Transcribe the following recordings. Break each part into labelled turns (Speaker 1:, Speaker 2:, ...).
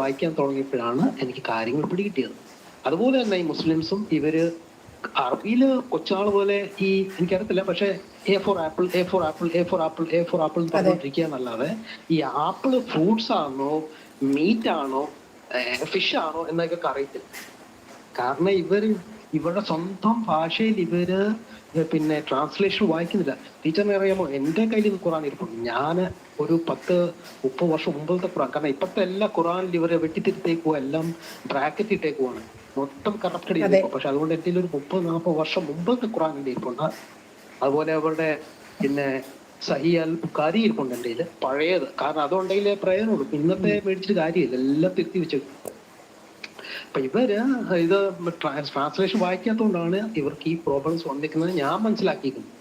Speaker 1: വായിക്കാൻ തുടങ്ങിയപ്പോഴാണ് എനിക്ക് കാര്യങ്ങൾ പിടികിട്ടിയത്. അതുപോലെ തന്നെ ഈ മുസ്ലിംസും ഇവർ അറബിയിൽ കൊച്ചാൾ പോലെ ഈ എനിക്കറിയത്തില്ല പക്ഷെ A for apple A for apple A for apple A for apple എന്ന് എന്നല്ലാതെ ഈ ആപ്പിൾ ഫ്രൂട്ട്സ് ആണോ മീറ്റ് ആണോ ഫിഷ് ആണോ എന്നൊക്കെ അറിയത്തില്ല. കാരണം ഇവർ ഇവരുടെ സ്വന്തം ഭാഷയിൽ ഇവർ പിന്നെ ട്രാൻസ്ലേഷൻ വായിക്കുന്നില്ല. ടീച്ചറിനെ അറിയാമോ എന്റെ കയ്യിൽ ഖുറാൻ ഇരിപ്പുണ്ട്. ഞാൻ ഒരു പത്ത് മുപ്പത് വർഷം മുമ്പത്തെ ഖുറാൻ. കാരണം ഇപ്പോഴത്തെ എല്ലാ ഖുറാനിൽ ഇവരെ വെട്ടിത്തിരുത്തേക്കുവോ എല്ലാം ബ്രാക്കറ്റ് ഇട്ടേക്കുവാണ്. മൊത്തം കറപ്റ്റഡ് ചെയ്തേക്കും പക്ഷെ അതുകൊണ്ട് എന്റെ ഒരു മുപ്പത് നാൽപ്പത് വർഷം മുമ്പത്തെ ഖുറാൻ എന്റെ ഇരിപ്പുണ്ട്. അതുപോലെ അവരുടെ പിന്നെ സഹി അൽ ബുഖാരി ഇരിപ്പുണ്ട് കയ്യിൽ പഴയത്. കാരണം അതുണ്ടെങ്കിലേ പ്രയോജനമുള്ളൂ. ഇന്നത്തെ മേടിച്ചിട്ട് കാര്യമില്ല. എല്ലാം തിരുത്തി വെച്ചു അപ്പൊ ഇവർ ഇത് ട്രാൻസ്ലേഷൻ വായിക്കാത്തതുകൊണ്ടാണ് ഇവർക്ക് ഈ പ്രോബ്ലംസ് വന്നിരിക്കുന്നത്. ഞാൻ മനസ്സിലാക്കിയിരിക്കുന്നത്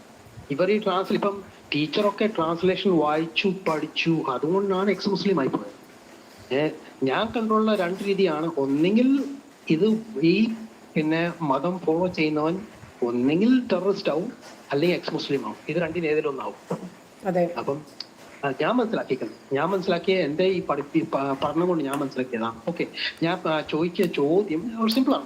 Speaker 1: ഇവർ ഈ ട്രാൻസ്ലേ ഇപ്പം ടീച്ചറൊക്കെ ട്രാൻസ്ലേഷൻ വായിച്ചു പഠിച്ചു. അതുകൊണ്ടാണ് എക്സ് മുസ്ലിം ആയിപ്പോയത് ഏഹ് ഞാൻ കണ്ടുള്ള രണ്ട് രീതിയാണ്. ഒന്നെങ്കിൽ ഇത് ഈ പിന്നെ മതം ഫോളോ ചെയ്യുന്നവൻ ഒന്നെങ്കിൽ ടെററിസ്റ്റ് ആവും അല്ലെങ്കിൽ എക്സ് മുസ്ലിം ആവും. ഇത് രണ്ടിന് ഏതെങ്കിലും
Speaker 2: അതെ.
Speaker 1: അപ്പം ഞാൻ മനസ്സിലാക്കിക്കുന്നത് ഞാൻ മനസ്സിലാക്കിയ എന്റെ ഈ പഠിപ്പി പ- പഠനം കൊണ്ട് ഞാൻ മനസ്സിലാക്കിയതാണ്. ഓക്കെ. ഞാൻ ചോദിക്കിയ ചോദ്യം സിമ്പിളാണ്.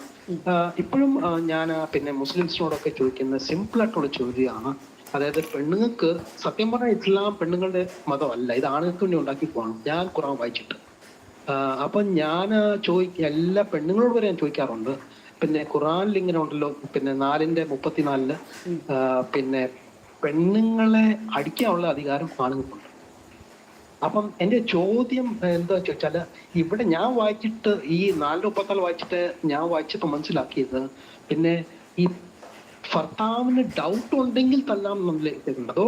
Speaker 1: ഇപ്പോഴും ഞാൻ പിന്നെ മുസ്ലിംസിനോടൊക്കെ ചോദിക്കുന്ന സിമ്പിൾ ആയിട്ടുള്ള ചോദ്യമാണ്. അതായത് പെണ്ണുങ്ങൾക്ക് സത്യം പറഞ്ഞാൽ ഇസ്ലാം പെണ്ണുങ്ങളുടെ മതമല്ല. ഇത് ആണുങ്ങൾക്ക് വേണ്ടി ഉണ്ടാക്കി പോകണം. ഞാൻ ഖുറാൻ വായിച്ചിട്ട്. അപ്പൊ ഞാൻ ചോദിക്ക എല്ലാ പെണ്ണുങ്ങളോട് വരെ ഞാൻ ചോദിക്കാറുണ്ട്. പിന്നെ ഖുറാനിൽ ഇങ്ങനെ ഉണ്ടല്ലോ. പിന്നെ നാലിന്റെ മുപ്പത്തിനാലിൽ പിന്നെ പെണ്ണുങ്ങളെ അടിക്കാനുള്ള അധികാരം ആണുങ്ങൾക്കുണ്ട്. അപ്പം എന്റെ ചോദ്യം എന്താ ചോദിച്ചാൽ ഇവിടെ ഞാൻ വായിച്ചിട്ട് ഈ നാലിന്റെ മുപ്പത്തിനാല് വായിച്ചിട്ട് ഞാൻ വായിച്ചപ്പോ മനസ്സിലാക്കിയത് പിന്നെ ഈ ഭർത്താവിന് ഡൗട്ട് ഉണ്ടെങ്കിൽ തല്ലാം നമ്മളിലേക്കുണ്ട് അതോ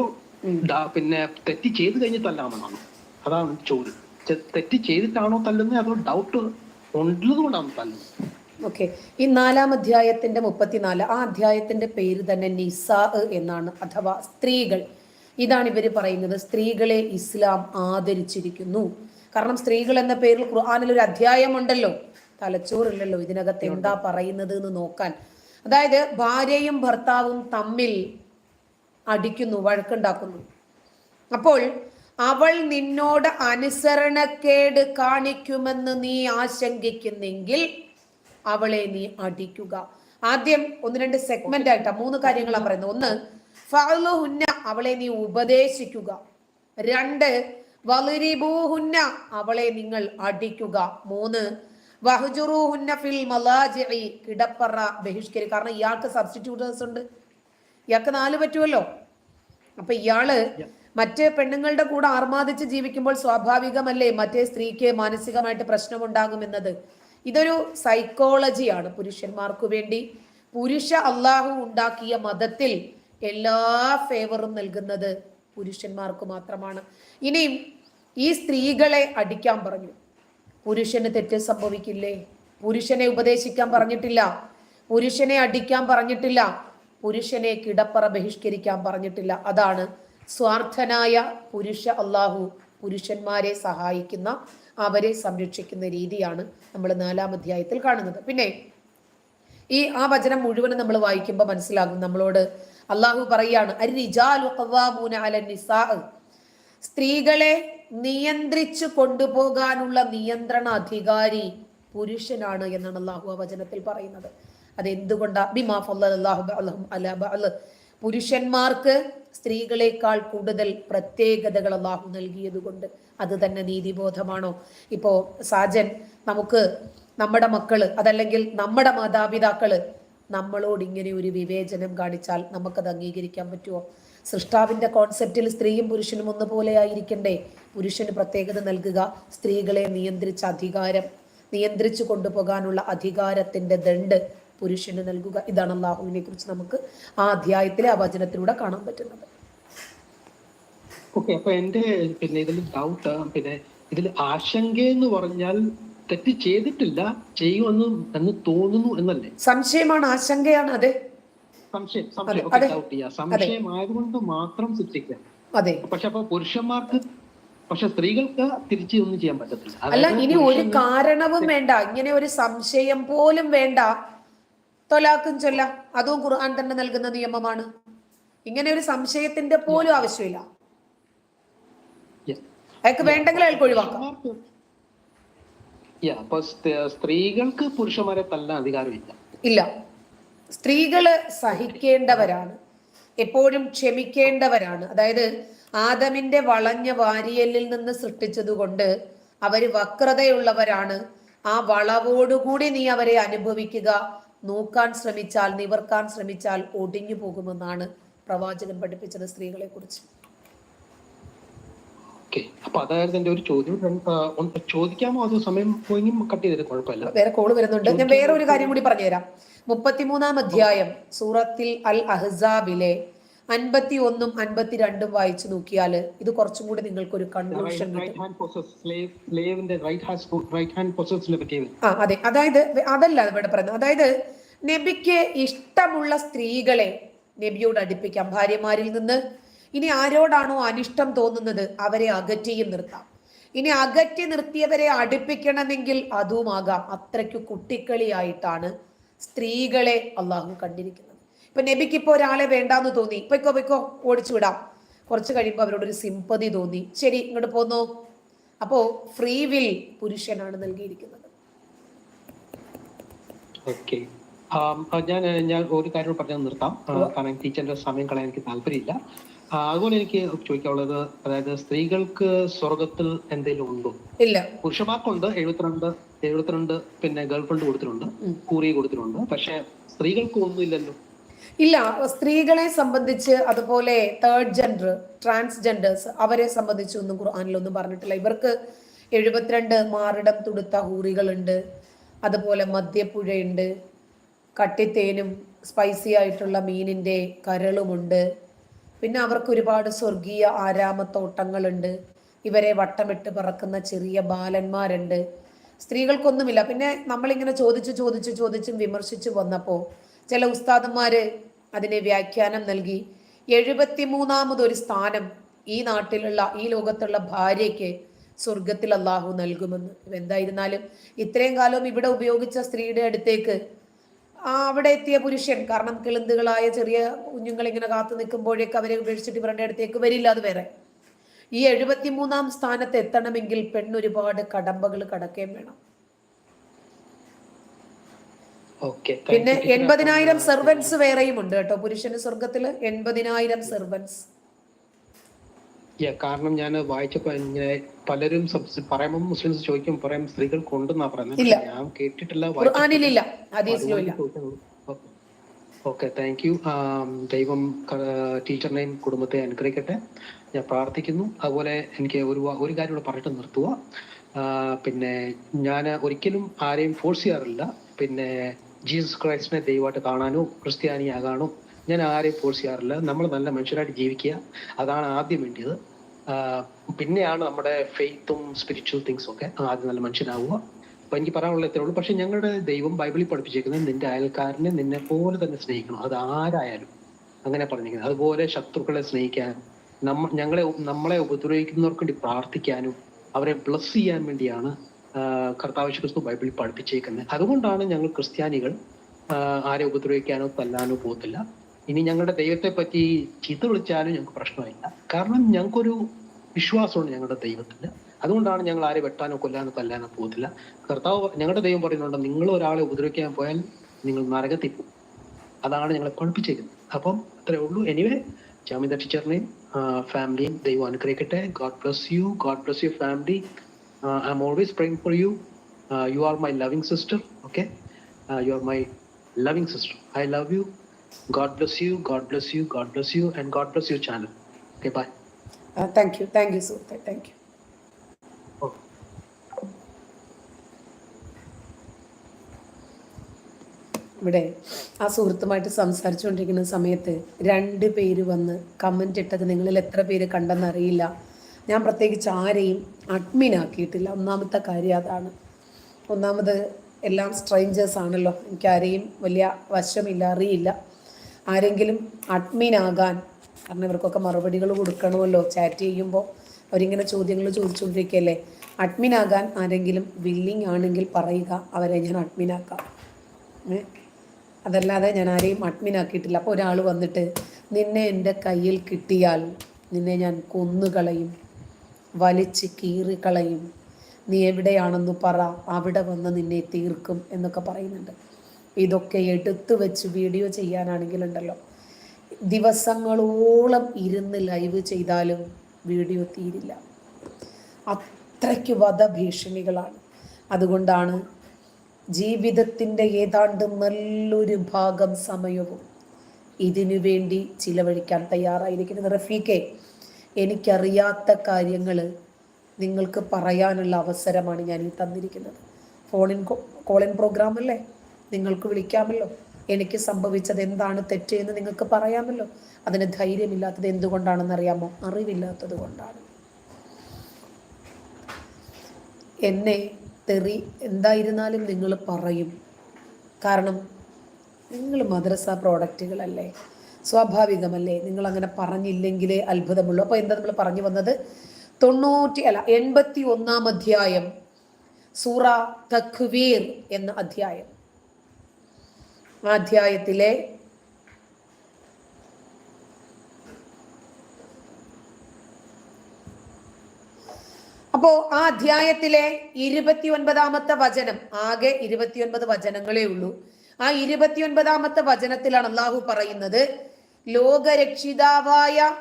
Speaker 1: പിന്നെ തെറ്റ് ചെയ്ത് കഴിഞ്ഞ് തല്ലാമെന്നാണ് അതാണ് ചോദ്യം. തെറ്റി ചെയ്തിട്ടാണോ തല്ലുന്നത് അതോ ഡൗട്ട് ഉള്ളത് കൊണ്ടാണോ തല്ലുന്നത്?
Speaker 2: ഓക്കെ. ഈ നാലാം അധ്യായത്തിന്റെ മുപ്പത്തിനാല് ആ അധ്യായത്തിന്റെ പേര് തന്നെ നിസാ എന്നാണ്. അഥവാ സ്ത്രീകൾ. ഇതാണ് ഇവർ പറയുന്നത്. സ്ത്രീകളെ ഇസ്ലാം ആദരിച്ചിരിക്കുന്നു. കാരണം സ്ത്രീകൾ എന്ന പേരിൽ ഖുർആാനിൽ ഒരു അധ്യായമുണ്ടല്ലോ തലച്ചോറില്ലല്ലോ. ഇതിനകത്ത് എന്താ പറയുന്നത് എന്ന് നോക്കാൻ. അതായത് ഭാര്യയും ഭർത്താവും തമ്മിൽ അടിക്കുന്നു വഴക്കുണ്ടാക്കുന്നു. അപ്പോൾ അവൾ നിന്നോട് അനുസരണക്കേട് കാണിക്കുമെന്ന് നീ ആശങ്കിക്കുന്നെങ്കിൽ അവളെ നീ അടിക്കുക. ആദ്യം ഒന്ന് രണ്ട് സെഗ്മെന്റ് ആയിട്ടാ. മൂന്ന് കാര്യങ്ങളാണ് പറയുന്നത്. ഒന്ന് ഫഅലുഹുന്ന അവളെ നീ ഉപദേശിക്കുക. രണ്ട് വലിരിബൂഹുന്ന അവളെ നിങ്ങൾ അടിക്കുക. മൂന്ന് വഹുജുറൂഹുന്ന ഫിൽ മലാജി കിടപ്പറ ബഹിഷ്കരി കാരണം ഇയാൾക്ക് സബ്സ്റ്റിറ്റ്യൂട്ടേഴ്സ് ഉണ്ട്. ഇയാൾക്ക് നാല് പറ്റുമല്ലോ? അപ്പൊ ഇയാൾ മറ്റ് പെണ്ണുങ്ങളുടെ കൂടെ ആർമാദിച്ച് ജീവിക്കുമ്പോൾ സ്വാഭാവികമല്ലേ മറ്റേ സ്ത്രീക്ക് മാനസികമായിട്ട് പ്രശ്നമുണ്ടാകുമെന്നത്? ഇതൊരു സൈക്കോളജിയാണ് പുരുഷന്മാർക്ക് വേണ്ടി. പുരുഷ അള്ളാഹു ഉണ്ടാക്കിയ മതത്തിൽ എല്ലാ ഫേവറും നൽകുന്നത് പുരുഷന്മാർക്ക് മാത്രമാണ്. ഇനിയും ഈ സ്ത്രീകളെ അടിക്കാൻ പറഞ്ഞു. പുരുഷന് തെറ്റ് സംഭവിക്കില്ലേ? പുരുഷനെ ഉപദേശിക്കാൻ പറഞ്ഞിട്ടില്ല. പുരുഷനെ അടിക്കാൻ പറഞ്ഞിട്ടില്ല. പുരുഷനെ കിടപ്പറ ബഹിഷ്കരിക്കാൻ പറഞ്ഞിട്ടില്ല. അതാണ് സ്വാർത്ഥനായ പുരുഷ അള്ളാഹു പുരുഷന്മാരെ സഹായിക്കുന്ന അവരെ സംരക്ഷിക്കുന്ന രീതിയാണ് നമ്മൾ നാലാം അധ്യായത്തിൽ കാണുന്നത്. പിന്നെ ഈ ആ വചനം മുഴുവനും നമ്മൾ വായിക്കുമ്പോൾ മനസ്സിലാകും നമ്മളോട് അള്ളാഹു പറയാണ് "അർരിജാലു ഖവ്വാമൂന അലൻ സ്ത്രീകളെ നിയന്ത്രിച്ചു കൊണ്ടുപോകാനുള്ള നിയന്ത്രണ അധികാരി പുരുഷനാണ് എന്നാണ് അള്ളാഹു ആ വചനത്തിൽ പറയുന്നത്. അതെന്തുകൊണ്ടാ? പുരുഷന്മാർക്ക് സ്ത്രീകളെക്കാൾ കൂടുതൽ പ്രത്യേകതകൾ അള്ളാഹു നൽകിയത് കൊണ്ട് അത് തന്നെ നീതിബോധമാണോ? ഇപ്പോ സാജൻ നമുക്ക് നമ്മുടെ മക്കൾ അതല്ലെങ്കിൽ നമ്മുടെ മാതാപിതാക്കൾ നമ്മളോട് ഇങ്ങനെ ഒരു വിവേചനം കാണിച്ചാൽ നമുക്കത് അംഗീകരിക്കാൻ പറ്റുമോ? സൃഷ്ടാവിന്റെ കോൺസെപ്റ്റിൽ സ്ത്രീയും പുരുഷനും ഒന്നുപോലെ ആയിരിക്കണ്ടേ? പുരുഷന് പ്രത്യേകത നൽകുക സ്ത്രീകളെ നിയന്ത്രിച്ച അധികാരം നിയന്ത്രിച്ചു കൊണ്ടുപോകാനുള്ള അധികാരത്തിന്റെ ദണ്ട് പുരുഷന് നൽകുക. ഇതാണ് അള്ളാഹുവിനെ കുറിച്ച് നമുക്ക് ആ അധ്യായത്തിലെ ആ വചനത്തിലൂടെ കാണാൻ പറ്റുന്നത്.
Speaker 1: ഓക്കെ അപ്പൊ എന്റെ പിന്നെ ഇതിൽ ഡൗട്ട് പിന്നെ ഇതിൽ ആശങ്ക എന്ന് പറഞ്ഞാൽ തെറ്റ് ചെയ്തിട്ടില്ല ചെയ്യുമെന്ന് എന്ന് തോന്നുന്നു എന്നല്ലേ?
Speaker 2: സംശയമാണ് ആശങ്കയാണ് അതെ.
Speaker 1: സംശയം സംശയം. ഓക്കെ ഡൗട്ട് ചെയ്യാം. സംശയം ആയതുകൊണ്ട് മാത്രം ശിക്ഷിക്കാം
Speaker 2: അതെ.
Speaker 1: പക്ഷെ അപ്പൊ പുരുഷന്മാർക്ക് പക്ഷെ സ്ത്രീകൾക്ക് തിരിച്ച് ഒന്നും ചെയ്യാൻ പറ്റത്തില്ല.
Speaker 2: അല്ല ഇനി ഒരു കാരണവും വേണ്ട. ഇങ്ങനെ ഒരു സംശയം പോലും വേണ്ട. തൊലാക്കും ചൊല്ല. അതും ഖുർആൻ തന്നെ നൽകുന്ന നിയമമാണ്. ഇങ്ങനെ ഒരു സംശയത്തിന്റെ പോലും ആവശ്യമില്ല. അയാൾക്ക് വേണ്ടെങ്കിൽ അയാൾക്ക് ഒഴിവാക്കാം.
Speaker 1: സ്ത്രീകൾക്ക് പുരുഷന്മാരെ തല്ലാൻ അധികാരമില്ല.
Speaker 2: ഇല്ല. സ്ത്രീകൾ സഹിക്കേണ്ടവരാണ്. എപ്പോഴും ക്ഷമിക്കേണ്ടവരാണ്. അതായത് ആദമിന്റെ വളഞ്ഞ വാരിയലിൽ നിന്ന് സൃഷ്ടിച്ചതുകൊണ്ട് അവർ വക്രതയുള്ളവരാണ്. ആ വളവോടുകൂടി നീ അവരെ അനുഭവിക്കുക. നോക്കാൻ ശ്രമിച്ചാൽ നിവർക്കാൻ ശ്രമിച്ചാൽ ഒടിഞ്ഞു പോകുമെന്നാണ് പ്രവാചകൻ പഠിപ്പിച്ചത് സ്ത്രീകളെ കുറിച്ച്
Speaker 1: ഓക്കെ. അപ്പൊ അതായിരുന്നു എന്റെ ഒരു ചോദ്യം. രണ്ട്, ചോദിക്കാമോ? അതോ സമയം പോയി കട്ട് ചെയ്തിട്ട് കുഴപ്പമില്ല?
Speaker 2: വേറെ കോൾ വരുന്നുണ്ട്. ഞാൻ വേറെ ഒരു കാര്യം കൂടി പറഞ്ഞുതരാം. മുപ്പത്തിമൂന്നാം അധ്യായം സൂറത്തിൽ അൽ അഹ്സാബിലെ അൻപത്തി ഒന്നും അൻപത്തിരണ്ടും വായിച്ചു നോക്കിയാൽ ഇത് കുറച്ചും കൂടി നിങ്ങൾക്ക് ഒരു കൺക്ലൂഷൻ ആ അതെ. അതായത് അതല്ല ഇവിടെ പറയുന്നത്. അതായത് നബിക്ക് ഇഷ്ടമുള്ള സ്ത്രീകളെ നബിയോട് അടുപ്പിക്കാം. ഭാര്യമാരിൽ നിന്ന് ഇനി ആരോടാണോ അനിഷ്ടം തോന്നുന്നത് അവരെ അകറ്റിയും നിർത്താം. ഇനി അകറ്റി നിർത്തിയവരെ അടുപ്പിക്കണമെങ്കിൽ അതുമാകാം അത്രയ്ക്ക് കുട്ടിക്കളിയായിട്ടാണ് സ്ത്രീകളെ അള്ളാഹു കണ്ടിരിക്കുന്നത്. ഇപ്പൊ നബിക്ക് ഇപ്പൊ ഒരാളെ വേണ്ടാന്ന് തോന്നി. പൊയ്ക്കോ പൊയ്ക്കോ ഓടിച്ചു വിടാം. കുറച്ച് കഴിയുമ്പോൾ അവരോടൊരു സിമ്പതി തോന്നി. ശരി ഇങ്ങോട്ട് പോന്നോ? അപ്പോ ഫ്രീ വിൽ പുരുഷനാണ് നൽകിയിരിക്കുന്നത്.
Speaker 1: ഓക്കെ ഞാൻ ഞാൻ ഒരു കാര്യം പറഞ്ഞു നിർത്താം. കാരണം ടീച്ചറിന്റെ സമയം കളയാൻ എനിക്ക് താല്പര്യമില്ല. അതുപോലെ എനിക്ക് ചോദിക്കാനുള്ളത് അതായത് സ്ത്രീകൾക്ക് സ്വർഗത്തിൽ എന്തെങ്കിലും ഉണ്ടോ?
Speaker 2: ഇല്ല.
Speaker 1: പുരുഷന്മാർക്കുണ്ട് എഴുപത്തിരണ്ട് എഴുപത്തിരണ്ട് പിന്നെ ഗേൾ ഫ്രണ്ട് കൊടുത്തിട്ടുണ്ട് കൂറി കൊടുത്തിട്ടുണ്ട് പക്ഷെ സ്ത്രീകൾക്ക് ഒന്നും ഇല്ലല്ലോ
Speaker 2: ഇല്ല സ്ത്രീകളെ സംബന്ധിച്ച് അതുപോലെ തേർഡ് ജെൻഡർ ട്രാൻസ്ജെൻഡേഴ്സ് അവരെ സംബന്ധിച്ച് ഒന്നും ഖുർആാനിലൊന്നും പറഞ്ഞിട്ടില്ല. ഇവർക്ക് എഴുപത്തിരണ്ട് മാറിടം തുടുത്ത ഹൂറികളുണ്ട് അതുപോലെ മദ്യപ്പുഴയുണ്ട് കട്ടിത്തേനും സ്പൈസി ആയിട്ടുള്ള മീനിന്റെ കരളുമുണ്ട് പിന്നെ അവർക്ക് ഒരുപാട് സ്വർഗീയ ആരാമത്തോട്ടങ്ങളുണ്ട്. ഇവരെ വട്ടമിട്ട് പറക്കുന്ന ചെറിയ ബാലന്മാരുണ്ട്. സ്ത്രീകൾക്കൊന്നുമില്ല. പിന്നെ നമ്മളിങ്ങനെ ചോദിച്ചു ചോദിച്ചു ചോദിച്ചും വിമർശിച്ചു വന്നപ്പോൾ ചില ഉസ്താദന്മാര് അതിനെ വ്യാഖ്യാനം നൽകി എഴുപത്തിമൂന്നാമതൊരു സ്ഥാനം ഈ നാട്ടിലുള്ള ഈ ലോകത്തുള്ള ഭാര്യയ്ക്ക് സ്വർഗത്തിൽ അള്ളാഹു നൽകുമെന്ന്. എന്തായിരുന്നാലും ഇത്രയും കാലവും ഇവിടെ ഉപയോഗിച്ച സ്ത്രീയുടെ അടുത്തേക്ക് അവിടെ എത്തിയ പുരുഷൻ. കാരണം കിളുന്തുകളായ ചെറിയ കുഞ്ഞുങ്ങൾ ഇങ്ങനെ കാത്തു നിൽക്കുമ്പോഴേക്ക് അവരെ ഉപേക്ഷിച്ചിട്ട് ഇവരുടെ അടുത്തേക്ക് വരില്ല അത് വേറെ. ഈ എഴുപത്തിമൂന്നാം സ്ഥാനത്ത് എത്തണമെങ്കിൽ പെണ്ണൊരുപാട് കടമ്പകൾ കടക്കുകയും വേണം. പിന്നെ എൺപതിനായിരം സെർവൻസ് വേറെയും ഉണ്ട് കേട്ടോ. പുരുഷന് സ്വർഗത്തിൽ എൺപതിനായിരം സെർവൻസ്.
Speaker 1: കാരണം ഞാൻ വായിച്ചപ്പോ ഇങ്ങനെ പലരും പറയുമ്പോൾ മുസ്ലിംസ് ചോദിക്കും പറയും സ്ത്രീകൾ കൊണ്ടെന്നാ പറയുന്നത്. ഞാൻ കേട്ടിട്ടില്ല ഓക്കെ താങ്ക് യു ദൈവം ടീച്ചറിനെയും കുടുംബത്തെ അനുഗ്രഹിക്കട്ടെ. ഞാൻ പ്രാർത്ഥിക്കുന്നു. അതുപോലെ എനിക്ക് ഒരു ഒരു കാര്യം കൂടെ പറഞ്ഞിട്ട് നിർത്തുക പിന്നെ ഞാൻ ഒരിക്കലും ആരെയും ഫോഴ്സ് ചെയ്യാറില്ല. പിന്നെ ജീസസ് ക്രൈസ്റ്റിനെ ദൈവമായിട്ട് കാണാനോ ക്രിസ്ത്യാനിയാകാനോ ഞാൻ ആരെയും ഫോഴ്സ് ചെയ്യാറില്ല. നമ്മൾ നല്ല മനുഷ്യരായിട്ട് ജീവിക്കുക. അതാണ് ആദ്യം വേണ്ടിയത്. പിന്നെയാണ് നമ്മുടെ ഫെയ്ത്തും സ്പിരിച്വൽ തിങ്സും ഒക്കെ ആദ്യം നല്ല മനുഷ്യനാവുക അപ്പൊ എനിക്ക് പറയാനുള്ള ഇത്രേ ഉള്ളൂ. പക്ഷെ ഞങ്ങളുടെ ദൈവം ബൈബിളിൽ പഠിപ്പിച്ചേക്കുന്നത് നിന്റെ അയൽക്കാരനെ നിന്നെ പോലെ തന്നെ സ്നേഹിക്കണം. അത് ആരായാലും അങ്ങനെ പറഞ്ഞിരിക്കുന്നത്. അതുപോലെ ശത്രുക്കളെ സ്നേഹിക്കാൻ നമ്മ ഞങ്ങളെ നമ്മളെ ഉപദ്രവിക്കുന്നവർക്ക് വേണ്ടി പ്രാർത്ഥിക്കാനും അവരെ ബ്ലസ് ചെയ്യാൻ വേണ്ടിയാണ് കർത്താവ് ക്രിസ്തു ബൈബിളിൽ പഠിപ്പിച്ചേക്കുന്നത്. അതുകൊണ്ടാണ് ഞങ്ങൾ ക്രിസ്ത്യാനികൾ ആരെ ഉപദ്രവിക്കാനോ തല്ലാനോ പോകത്തില്ല. ഇനി ഞങ്ങളുടെ ദൈവത്തെ പറ്റി ചീത്ത വിളിച്ചാലും ഞങ്ങൾക്ക് പ്രശ്നമില്ല. കാരണം ഞങ്ങൾക്കൊരു വിശ്വാസമുണ്ട് ഞങ്ങളുടെ ദൈവത്തിന്. അതുകൊണ്ടാണ് ഞങ്ങൾ ആരെ വെട്ടാനോ കൊല്ലാനോ തല്ലാനോ പോകത്തില്ല. കർത്താവ് ഞങ്ങളുടെ ദൈവം പറയുന്നുണ്ട് നിങ്ങൾ ഒരാളെ ഉപദ്രവിക്കാൻ പോയാൽ നിങ്ങൾ നരകത്തിൽ അതാണ് ഞങ്ങളെ പഠിപ്പിച്ചേക്കുന്നത്. അപ്പം അത്രേ ഉള്ളൂ. എനിവേ ജാമിത ടീച്ചറിനെയും ഫാമിലിയും ദൈവം അനുഗ്രഹിക്കട്ടെ. God bless you God bless you family I am always praying for you you are my loving sister okay you are my loving sister I love you God you, God bless you, God bless you, and God bless your channel. Okay, bye. Uh,
Speaker 2: thank you, thank you, സുഹൃത്തെ Thank you. ഇവിടെ ആ സുഹൃത്തുമായിട്ട് സംസാരിച്ചുകൊണ്ടിരിക്കുന്ന സമയത്ത് രണ്ട് പേര് വന്ന് comment ഇട്ടത് നിങ്ങളിൽ എത്ര പേര് കണ്ടെന്നറിയില്ല ഞാൻ പ്രത്യേകിച്ച് ആരെയും അഡ്മിൻ ആക്കിയിട്ടില്ല ഒന്നാമത്തെ കാര്യം അതാണ് ഒന്നാമത് എല്ലാം സ്ട്രേഞ്ചേഴ്സ് ആണല്ലോ എനിക്ക് ആരെയും വലിയ വശമില്ല അറിയില്ല ആരെങ്കിലും അഡ്മിൻ ആകാൻ കാരണം ഇവർക്കൊക്കെ മറുപടികൾ കൊടുക്കണമല്ലോ ചാറ്റ് ചെയ്യുമ്പോൾ അവരിങ്ങനെ ചോദ്യങ്ങൾ ചോദിച്ചുകൊണ്ടിരിക്കുകയല്ലേ? അഡ്മിൻ ആകാൻ ആരെങ്കിലും വില്ലിങ് ആണെങ്കിൽ പറയുക അവരെ ഞാൻ അഡ്മിൻ ആക്കാം. അതല്ലാതെ ഞാൻ ആരെയും അഡ്മിൻ ആക്കിയിട്ടില്ല. അപ്പോൾ ഒരാൾ വന്നിട്ട് നിന്നെ എന്റെ കയ്യിൽ കിട്ടിയാൽ നിന്നെ ഞാൻ കൊന്നുകളയും വലിച്ച് കീറിക്കളയും. നീ എവിടെയാണെന്ന് പറ അവിടെ വന്ന് നിന്നെ തീർക്കും എന്നൊക്കെ പറയുന്നുണ്ട്. ഇതൊക്കെ എടുത്തു വെച്ച് വീഡിയോ ചെയ്യാനാണെങ്കിലുണ്ടല്ലോ. ദിവസങ്ങളോളം ഇരുന്ന് ലൈവ് ചെയ്താലും വീഡിയോ തീരില്ല. അത്രയ്ക്ക് വധഭീഷണികളാണ്. അതുകൊണ്ടാണ് ജീവിതത്തിന്റെ ഏതാണ്ട് നല്ലൊരു ഭാഗം സമയവും ഇതിനു വേണ്ടി ചിലവഴിക്കാൻ തയ്യാറായിരിക്കുന്നത്. റഫീഖെ എനിക്കറിയാത്ത കാര്യങ്ങൾ നിങ്ങൾക്ക് പറയാനുള്ള അവസരമാണ് ഞാൻ ഈ തന്നിരിക്കുന്നത് ഫോണിൻ കോളിൻ പ്രോഗ്രാം അല്ലേ? നിങ്ങൾക്ക് വിളിക്കാമല്ലോ. എനിക്ക് സംഭവിച്ചത് എന്താണ് തെറ്റ് എന്ന് നിങ്ങൾക്ക് പറയാമല്ലോ. അതിന് ധൈര്യമില്ലാത്തത് എന്തുകൊണ്ടാണെന്ന് അറിയാമോ അറിവില്ലാത്തത് കൊണ്ടാണ്. എന്നെ തെറി എന്തായിരുന്നാലും നിങ്ങൾ പറയും. കാരണം നിങ്ങൾ മദ്രസ പ്രോഡക്റ്റുകളല്ലേ? സ്വാഭാവികമല്ലേ? നിങ്ങൾ അങ്ങനെ പറഞ്ഞില്ലെങ്കിലേ അത്ഭുതമുള്ളൂ. അപ്പോൾ എന്താ നമ്മൾ പറഞ്ഞു വന്നത്? തൊണ്ണൂറ്റി അല്ല എൺപത്തി ഒന്നാം അധ്യായം സൂറ തഖ്വീർ എന്ന അധ്യായം. അധ്യായത്തിലെ അപ്പോ ആ അധ്യായത്തിലെ ഇരുപത്തി ഒൻപതാമത്തെ വചനം ആകെ ഇരുപത്തിയൊൻപത് വചനങ്ങളേ ഉള്ളൂ. ആ ഇരുപത്തിയൊൻപതാമത്തെ വചനത്തിലാണ് അള്ളാഹു പറയുന്നത് ലോകരക്ഷിതാവായ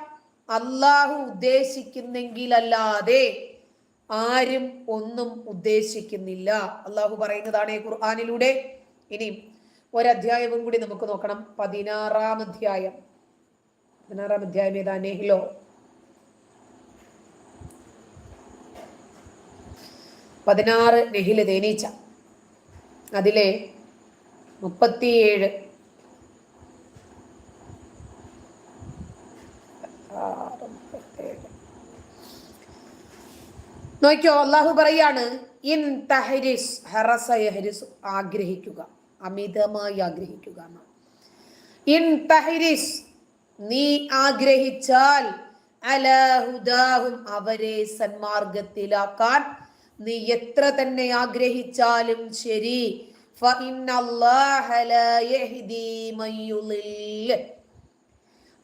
Speaker 2: അള്ളാഹു ഉദ്ദേശിക്കുന്നെങ്കിലല്ലാതെ ആരും ഒന്നും ഉദ്ദേശിക്കുന്നില്ല. അള്ളാഹു പറയുന്നതാണ് ഖുർആാനിലൂടെ. ഇനി ഒരധ്യായവും കൂടി നമുക്ക് നോക്കണം. പതിനാറാം അധ്യായം. പതിനാറാം അധ്യായം ഏതാ? നെഹിലോ. പതിനാറ് നെഹിൽ തേനീച്ച. അതിലെ മുപ്പത്തിയേഴ്. നോക്കിയോ അള്ളാഹു പറയാണ് ഇൻ തഹരിസ് ഹറസ ആഗ്രഹിക്കുക. അമിതമായി ആഗ്രഹിക്കുക ഇൻ തഹരിസ് നീ ആഗ്രഹിച്ചാൽ അലഹുദാഹും അവരെ സന്മാർഗത്തിലാക്കാൻ. നീ എത്ര തന്നെ ആഗ്രഹിച്ചാലും ശരി.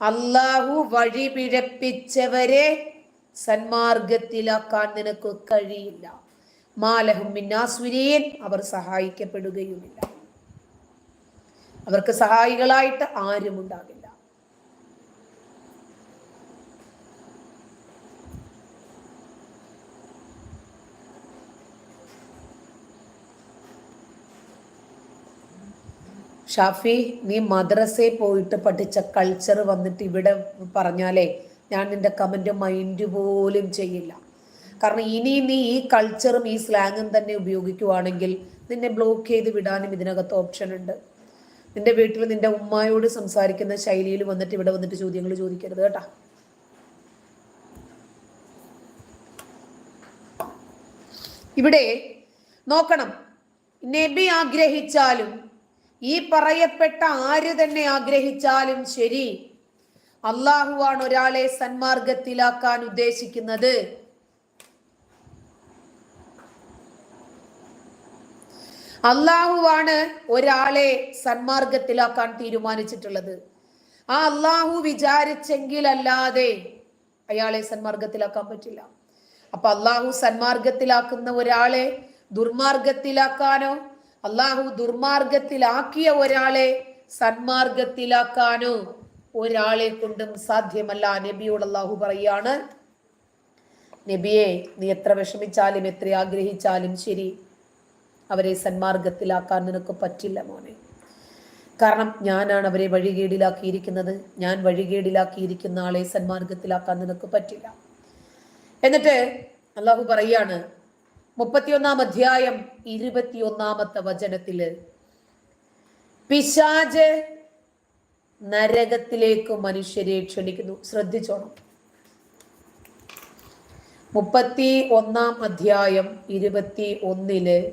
Speaker 2: അള്ളാഹു വഴി പിഴപ്പിച്ചവരെ സന്മാർഗത്തിലാക്കാൻ നിനക്ക് കഴിയില്ല. മാലഹും അവർ സഹായിക്കപ്പെടുകയുമില്ല. അവർക്ക് സഹായികളായിട്ട് ആരും ഉണ്ടാകില്ല. ഷാഫി നീ മദ്രസയിൽ പോയിട്ട് പഠിച്ച കൾച്ചർ വന്നിട്ട് ഇവിടെ പറഞ്ഞാലേ ഞാൻ നിന്റെ കമന്റ് മൈൻഡ് പോലും ചെയ്യില്ല. കാരണം ഇനി നീ ഈ കൾച്ചറും ഈ സ്ലാങ്ങും തന്നെ ഉപയോഗിക്കുവാണെങ്കിൽ നിന്നെ ബ്ലോക്ക് ചെയ്ത് വിടാനും ഇതിനകത്ത് ഓപ്ഷൻ ഉണ്ട്. നിന്റെ വീട്ടിൽ നിന്റെ ഉമ്മായോട് സംസാരിക്കുന്ന ശൈലിയിൽ വന്നിട്ട് ഇവിടെ വന്നിട്ട് ചോദ്യങ്ങൾ ചോദിക്കരുത് കേട്ടാ. ഇവിടെ നോക്കണം. നബി ആഗ്രഹിച്ചാലും ഈ പറയപ്പെട്ട ആര് തന്നെ ആഗ്രഹിച്ചാലും ശരി. അള്ളാഹുവാണ് ഒരാളെ സന്മാർഗത്തിലാക്കാൻ ഉദ്ദേശിക്കുന്നത്. അള്ളാഹുവാണ് ഒരാളെ സന്മാർഗത്തിലാക്കാൻ തീരുമാനിച്ചിട്ടുള്ളത്. ആ അള്ളാഹു വിചാരിച്ചെങ്കിൽ അല്ലാതെ അയാളെ സന്മാർഗത്തിലാക്കാൻ പറ്റില്ല. അപ്പൊ അള്ളാഹു സന്മാർഗത്തിലാക്കുന്ന ഒരാളെ ദുർമാർഗത്തിലാക്കാനോ അള്ളാഹു ദുർമാർഗത്തിലാക്കിയ ഒരാളെ സന്മാർഗത്തിലാക്കാനോ ഒരാളെ കൊണ്ടും സാധ്യമല്ല നബിയോട് അള്ളാഹു പറയാണ്. നബിയെ നീ എത്ര വിഷമിച്ചാലും എത്ര ആഗ്രഹിച്ചാലും ശരി അവരെ സന്മാർഗത്തിലാക്കാൻ നിനക്ക് പറ്റില്ല മോനെ. കാരണം ഞാനാണ് അവരെ വഴികേടിലാക്കിയിരിക്കുന്നത്. ഞാൻ വഴികേടിലാക്കിയിരിക്കുന്ന ആളെ സന്മാർഗത്തിലാക്കാൻ നിനക്ക് പറ്റില്ല. എന്നിട്ട് അള്ളാഹു പറയാണ് മുപ്പത്തിയൊന്നാം അധ്യായം ഇരുപത്തിയൊന്നാമത്തെ വചനത്തിൽ പിശാജ് നരകത്തിലേക്ക് മനുഷ്യരെ ക്ഷണിക്കുന്നു. ശ്രദ്ധിച്ചോണം. മുപ്പത്തി ഒന്നാം അധ്യായം ഇരുപത്തി ഒന്നിൽ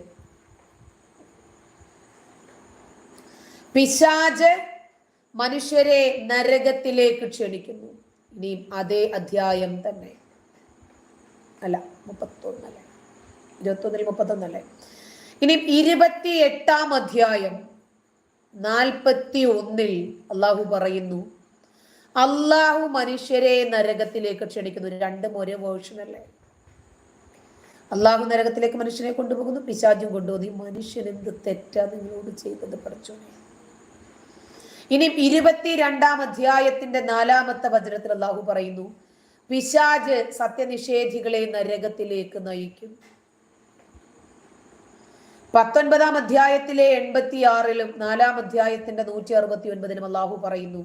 Speaker 2: പിശാജ് മനുഷ്യരെ നരകത്തിലേക്ക് ക്ഷണിക്കുന്നു. ഇനിയും അതേ അധ്യായം തന്നെ. അല്ല മുപ്പത്തൊന്നല്ലേ? ഇരുപത്തൊന്നിൽ മുപ്പത്തൊന്നല്ലേ? ഇനി ഇരുപത്തി എട്ടാം അധ്യായം നാൽപ്പത്തി ഒന്നിൽ അള്ളാഹു പറയുന്നു അള്ളാഹു മനുഷ്യരെ നരകത്തിലേക്ക് ക്ഷണിക്കുന്നു. രണ്ടും ഒരേ വേർഷൻ അല്ലേ? അള്ളാഹു നരകത്തിലേക്ക് മനുഷ്യനെ കൊണ്ടുപോകുന്നു പിശാചും കൊണ്ടുപോകുന്നു. ഈ മനുഷ്യൻ എന്ത് തെറ്റാ നിങ്ങളോട് ചെയ്തത് പഠിച്ചോനെ? ഇനി ഇരുപത്തിരണ്ടാം അധ്യായത്തിന്റെ നാലാമത്തെ വചനത്തിൽ അള്ളാഹു പറയുന്നു പിശാജ് സത്യനിഷേധികളെ നരകത്തിലേക്ക് നയിക്കും. പത്തൊൻപതാം അധ്യായത്തിലെ എൺപത്തിയാറിലും നാലാം അധ്യായത്തിന്റെ നൂറ്റി അറുപത്തി ഒൻപതിലും അള്ളാഹു പറയുന്നു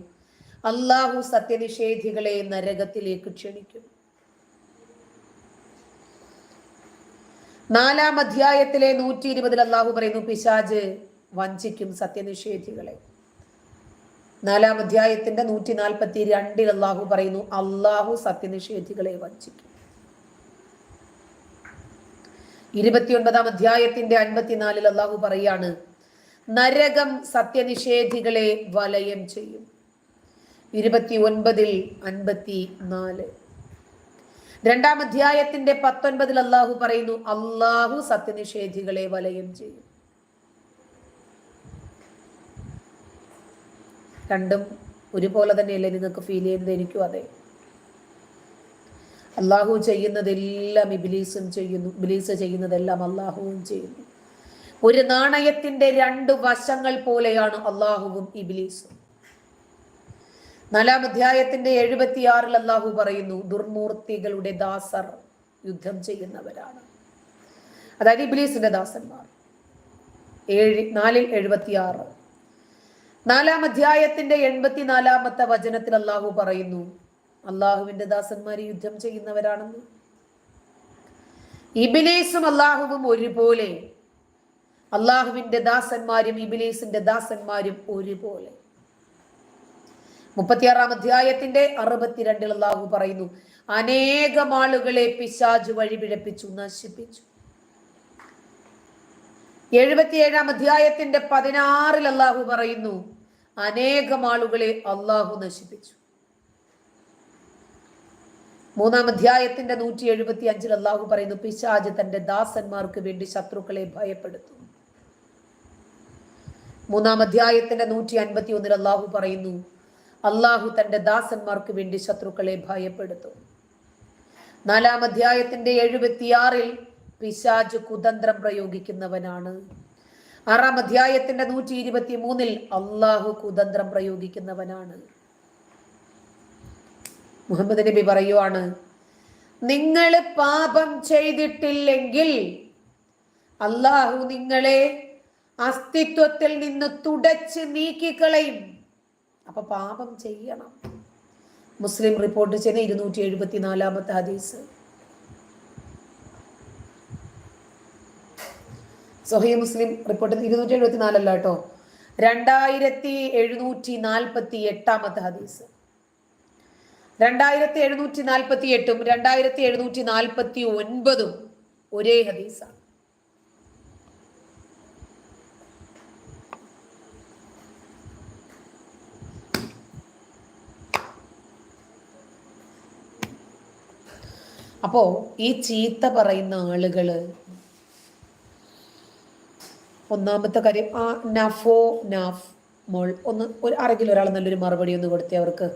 Speaker 2: അള്ളാഹു സത്യനിഷേധികളെ നരകത്തിലേക്ക് ക്ഷണിക്കും. നാലാം അധ്യായത്തിലെ നൂറ്റി ഇരുപതിൽ അള്ളാഹു പറയുന്നു പിശാജ് വഞ്ചിക്കും സത്യനിഷേധികളെ. നാലാം അധ്യായത്തിന്റെ നൂറ്റി നാൽപ്പത്തി രണ്ടിൽ അള്ളാഹു പറയുന്നു അള്ളാഹു സത്യനിഷേധികളെ വഞ്ചിക്കും. ഇരുപത്തിയൊൻപതാം അധ്യായത്തിന്റെ അൻപത്തിനാലിൽ അള്ളാഹു പറയാണ് നരകം സത്യനിഷേധികളെ വലയം ചെയ്യും. ഇരുപത്തി ഒൻപതിൽ അൻപത്തി നാല് രണ്ടാം അധ്യായത്തിന്റെ പത്തൊൻപതിൽ അള്ളാഹു പറയുന്നു അള്ളാഹു സത്യനിഷേധികളെ വലയം ചെയ്യും. രണ്ടും ഒരുപോലെ തന്നെയല്ലേ നിങ്ങൾക്ക് ഫീൽ ചെയ്യുന്നത് എനിക്കും അതെ. അള്ളാഹു ചെയ്യുന്നതെല്ലാം ഇബിലീസും ചെയ്യുന്നു ഇബിലീസ് ചെയ്യുന്നതെല്ലാം അള്ളാഹുവും ചെയ്യുന്നു. ഒരു നാണയത്തിന്റെ രണ്ട് വശങ്ങൾ പോലെയാണ് അള്ളാഹുവും ഇബിലീസും. നാലാം അധ്യായത്തിന്റെ എഴുപത്തിയാറിൽ അള്ളാഹു പറയുന്നു ദുർമൂർത്തികളുടെ ദാസർ യുദ്ധം ചെയ്യുന്നവരാണ്. അതായത് ഇബിലീസിന്റെ ദാസന്മാർ. ഏഴ് നാലിൽ എഴുപത്തിയാറ്. നാലാം അധ്യായത്തിന്റെ എൺപത്തിനാലാമത്തെ വചനത്തിൽ അള്ളാഹു പറയുന്നു അള്ളാഹുവിന്റെ ദാസന്മാർ യുദ്ധം ചെയ്യുന്നവരാണെന്ന്. ഇബിലേസും അള്ളാഹുവും ഒരുപോലെ അള്ളാഹുവിന്റെ ദാസന്മാരും ഇബിലേസിന്റെ ദാസന്മാരും ഒരുപോലെ. മുപ്പത്തിയാറാം അധ്യായത്തിന്റെ അറുപത്തിരണ്ടിൽ അള്ളാഹു പറയുന്നു അനേകം ആളുകളെ പിശാജ് വഴിപിഴപ്പിച്ചു നശിപ്പിച്ചു. എഴുപത്തിയേഴാം അധ്യായത്തിന്റെ പതിനാറിൽ അള്ളാഹു പറയുന്നു അനേകം ആളുകളെ അള്ളാഹു നശിപ്പിച്ചു. മൂന്നാം അധ്യായത്തിന്റെ നൂറ്റി എഴുപത്തി അഞ്ചിൽ അള്ളാഹു പറയുന്നു പിശാജ് തന്റെ ദാസന്മാർക്ക് വേണ്ടി ശത്രുക്കളെ ഭയപ്പെടുത്തും മൂന്നാം അധ്യായത്തിന്റെ നൂറ്റി അൻപത്തി ഒന്നിൽ അള്ളാഹു പറയുന്നു അള്ളാഹു തന്റെ ദാസന്മാർക്ക് വേണ്ടി ശത്രുക്കളെ ഭയപ്പെടുത്തും നാലാം അധ്യായത്തിന്റെ എഴുപത്തിയാറിൽ പിശാജ് കുതന്ത്രം പ്രയോഗിക്കുന്നവനാണ്. ആറാം അധ്യായത്തിന്റെ നൂറ്റി ഇരുപത്തി മൂന്നിൽ അള്ളാഹു കുതന്ത്രം പ്രയോഗിക്കുന്നവനാണ്. മുഹമ്മദ് നബി പറയുവാണ് നിങ്ങൾ പാപം ചെയ്തിട്ടില്ലെങ്കിൽ അള്ളാഹു നിങ്ങളെ അസ്തിത്വത്തിൽ നിന്ന് തുടച്ച് നീക്കിക്കളയും. അപ്പൊ പാപം ചെയ്യണം. മുസ്ലിം റിപ്പോർട്ട് ചെയ്യുന്ന ഇരുന്നൂറ്റി എഴുപത്തി നാലാമത്തെ ഹദീസ്. സൊഹി മുസ്ലിം റിപ്പോർട്ട് ഇരുന്നൂറ്റി എഴുപത്തി നാലല്ല കേട്ടോ. രണ്ടായിരത്തി എഴുന്നൂറ്റി നാൽപ്പത്തി എട്ടാമത്തെ ഹദീസ്. രണ്ടായിരത്തി എഴുന്നൂറ്റി നാൽപ്പത്തി എട്ടും രണ്ടായിരത്തി എഴുന്നൂറ്റി നാൽപ്പത്തി ഒൻപതും ഒരേ ഹദീസാണ്. അപ്പോ ഈ ചീത്ത പറയുന്ന ആളുകൾ ഒന്നാമത്തെ കാര്യം ആ നഫോ നാഫ് മോൾ ഒന്ന് ഒരു ആരെങ്കിലും ഒരാൾ നല്ലൊരു മറുപടി ഒന്ന് കൊടുത്തേ അവർക്ക്.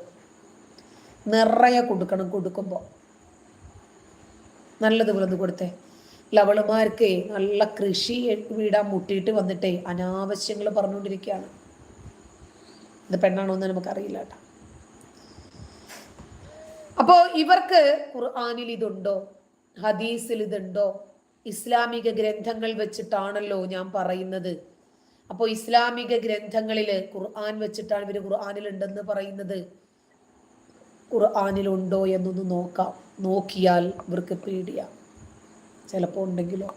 Speaker 2: നിറയെ കൊടുക്കണം കൊടുക്കുമ്പോൾ നല്ലതുപോലെ ഒന്ന് കൊടുത്തേ. ലവളുമാർക്ക് നല്ല കൃഷി വീടാൻ മുട്ടിയിട്ട് വന്നിട്ടേ അനാവശ്യങ്ങൾ പറഞ്ഞുകൊണ്ടിരിക്കുകയാണ്. ഇത് പെണ്ണാണോ എന്ന് നമുക്കറിയില്ല കേട്ടോ. അപ്പോ ഇവർക്ക് ഖുർആാനിൽ ഇതുണ്ടോ? ഹദീസിൽ ഇതുണ്ടോ? ഇസ്ലാമിക ഗ്രന്ഥങ്ങൾ വെച്ചിട്ടാണല്ലോ ഞാൻ പറയുന്നത്. അപ്പോൾ ഇസ്ലാമിക ഗ്രന്ഥങ്ങളിൽ ഖുർആൻ വെച്ചിട്ടാണ് ഇവർ ഖുർആാനിൽ ഉണ്ടെന്ന് പറയുന്നത്. ഖുർആാനിലുണ്ടോ എന്നൊന്ന് നോക്കാം. നോക്കിയാൽ ഇവർക്ക് പേടിയാ. ചിലപ്പോൾ ഉണ്ടെങ്കിലോ?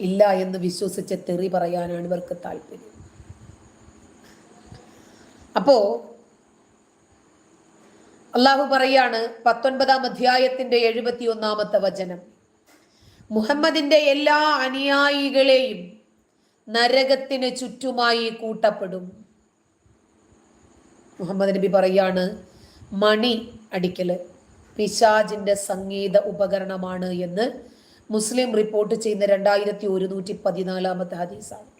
Speaker 2: ഇല്ല എന്ന് വിശ്വസിച്ച് തെറി പറയാനാണ് ഇവർക്ക് താല്പര്യം. അപ്പോ അള്ളാഹു പറയാണ് പത്തൊൻപതാം അധ്യായത്തിന്റെ എഴുപത്തി ഒന്നാമത്തെ വചനം. മുഹമ്മദിന്റെ എല്ലാ അനുയായികളെയും നരകത്തിന് ചുറ്റുമായി കൂട്ടപ്പെടും. മുഹമ്മദ് നബി പറയാണ് മണി അടിക്കൽ പിശാജിന്റെ സംഗീത ഉപകരണമാണ് എന്ന് മുസ്ലിം റിപ്പോർട്ട് ചെയ്യുന്ന രണ്ടായിരത്തി ഒരുന്നൂറ്റി പതിനാലാമത്തെ ഹദീസാണ്.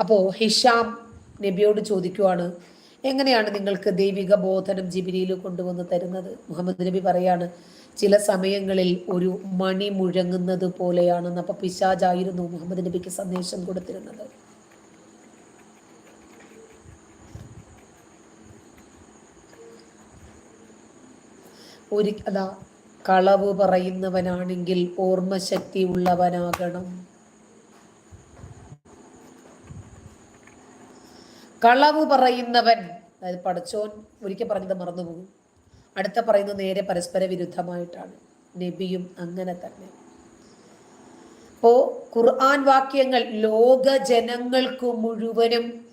Speaker 2: അപ്പോൾ ഹിഷാം നബിയോട് ചോദിക്കുവാണ് എങ്ങനെയാണ് നിങ്ങൾക്ക് ദൈവിക ബോധനം ജിബിരിയിൽ കൊണ്ടുവന്ന് തരുന്നത്? മുഹമ്മദ് നബി പറയാണ് ചില സമയങ്ങളിൽ ഒരു മണി മുഴങ്ങുന്നത് പോലെയാണെന്ന് അപ്പൊ പിശാജായിരുന്നു മുഹമ്മദ് നബിക്ക് സന്ദേശം കൊടുത്തിരുന്നത്. ഒരു അതാ കളവ് പറയുന്നവനാണെങ്കിൽ ഓർമ്മശക്തി ഉള്ളവനാകണം. കളവ് പറയുന്നവൻ അതായത് പഠിച്ചോൻ ഒരിക്കൽ പറഞ്ഞത് മറന്നുപോകും. അടുത്ത പറയുന്നത് നേരെ പരസ്പര വിരുദ്ധമായിട്ടാണ്. നബിയും അങ്ങനെ തന്നെ. അപ്പോ ഖുർആൻ വാക്യങ്ങൾ ലോക ജനങ്ങൾക്ക് മുഴുവനും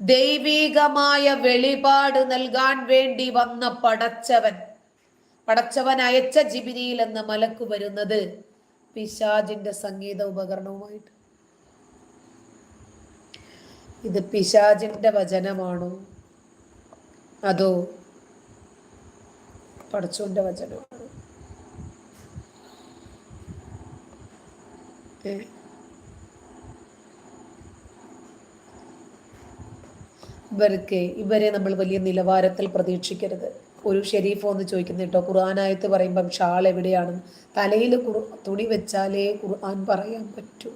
Speaker 2: ദൈവീകമായ വെളിപാട് നൽകാൻ വേണ്ടി വന്ന പടച്ചവൻ. പടച്ചവൻ അയച്ച ജിബിരിയിൽ എന്ന മലക്ക് വരുന്നത് പിശാജിന്റെ സംഗീത ഉപകരണവുമായിട്ട് ഇത് പിശാജിന്റെ വചനമാണോ? അതോ പടച്ചുവിന്റെ വചനമാണോ? ഇവർക്ക് ഇവരെ നമ്മൾ വലിയ നിലവാരത്തിൽ പ്രതീക്ഷിക്കരുത്. ഒരു ഷെരീഫോ എന്ന് ചോദിക്കുന്നു കേട്ടോ ഖുർആാനായത്ത് പറയുമ്പം ഷാൾ എവിടെയാണ്? തലയിൽ തുണി വെച്ചാലേ ഖുർആൻ പറയാൻ പറ്റൂ.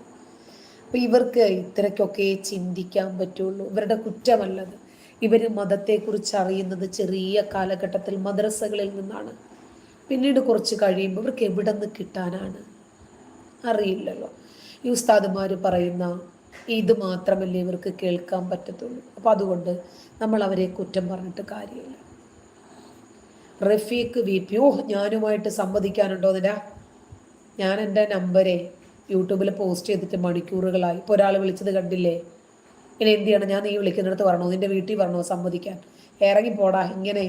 Speaker 2: അപ്പൊ ഇവർക്ക് ഇത്രയ്ക്കൊക്കെ ചിന്തിക്കാൻ പറ്റുള്ളൂ. ഇവരുടെ കുറ്റമല്ലത്. ഇവർ മതത്തെക്കുറിച്ച് അറിയുന്നത് ചെറിയ കാലഘട്ടത്തിൽ മദ്രസകളിൽ നിന്നാണ്. പിന്നീട് കുറച്ച് കഴിയുമ്പോൾ ഇവർക്ക് എവിടെ നിന്ന് കിട്ടാനാണ്? അറിയില്ലല്ലോ. ഈ ഉസ്താദുമാർ പറയുന്ന ഇത് മാത്രമല്ലേ ഇവർക്ക് കേൾക്കാൻ പറ്റത്തുള്ളൂ. അപ്പോൾ അതുകൊണ്ട് നമ്മൾ അവരെ കുറ്റം പറഞ്ഞിട്ട് കാര്യമില്ല. റഫീഖ് വി പി ഞാനുമായിട്ട് സംവദിക്കാനുണ്ടോ നിന ഞാൻ എന്റെ നമ്പരെ യൂട്യൂബിൽ പോസ്റ്റ് ചെയ്തിട്ട് മണിക്കൂറുകളായി. ഇപ്പോൾ ഒരാൾ വിളിച്ചത് കണ്ടില്ലേ? ഇനി എന്ത് ചെയ്യണം ഞാൻ നീ വിളിക്കുന്നിടത്ത് വരണോ നിന്റെ വീട്ടിൽ വരണോ സമ്മതിക്കാൻ ഇറങ്ങിപ്പോടാ ഇങ്ങനെ